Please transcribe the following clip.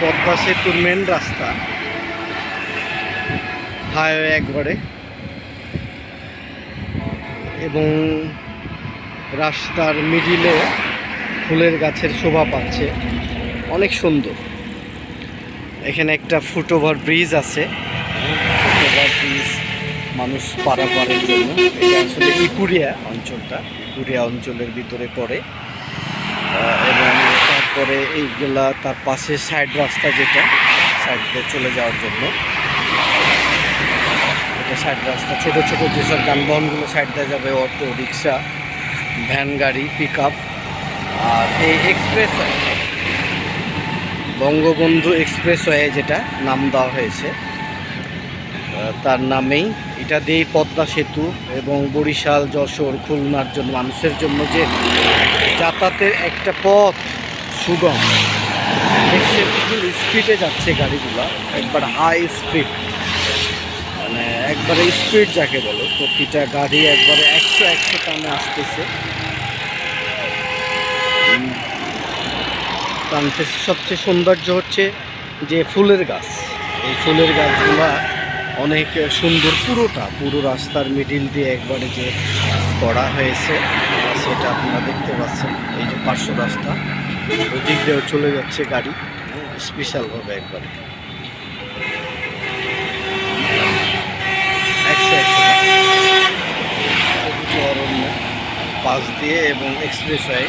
পদ্মা সেতুর মেন রাস্তা। হাইওয়ে একবারে। এবং রাস্তার মিডিলে ফুলের গাছের শোভা পাচ্ছে। অনেক সুন্দর। এখানে একটা ফুটওভার ব্রিজ আছে। ফুটওভার ব্রিজ মানুষ পারাপারের জন্য। এটা আসলে ইকুরিয়া অঞ্চলটা। ইকুরিয়া অঞ্চলের ভিতরে পড়ে। তারপরে এইগুলা তার পাশে সাইড রাস্তা যেটা সাইড দিয়ে চলে যাওয়ার জন্য। এটা সাইড রাস্তা, ছোট ছোট যেসব যানবাহনগুলো সাইড দিয়ে যাবে অটো রিক্সা ভ্যান গাড়ি পিক আর এই এক্সপ্রেস বঙ্গবন্ধু এক্সপ্রেস এক্সপ্রেসওয়ে যেটা নাম দেওয়া হয়েছে। তার নামেই এটা দিয়েই পদ্মা সেতু এবং বরিশাল, যশোর, খুলনার জন্য মানুষের জন্য যে যাতায়াতের একটা পথ সুগম। দেখছে স্পিডে যাচ্ছে গাড়িগুলো একবার হাই স্পিড মানে একবারে স্পিড যাকে বলো প্রতিটা গাড়ি একবারে একশো একশো টানে আসতেছে। উম, টানতেছে সবচেয়ে সৌন্দর্য হচ্ছে যে ফুলের গাছ। এই ফুলের গাছগুলা অনেক সুন্দর পুরোটা পুরো রাস্তার মিডিল দিয়ে একবারে যে করা হয়েছে। সেটা আপনারা দেখতে পাচ্ছেন। এই যে পার্শ্ব রাস্তা, ওই দিক দিয়েও চলে যাচ্ছে গাড়ি স্পেশালভাবে একবারে। পাশ দিয়ে এবং এক্সপ্রেস হয়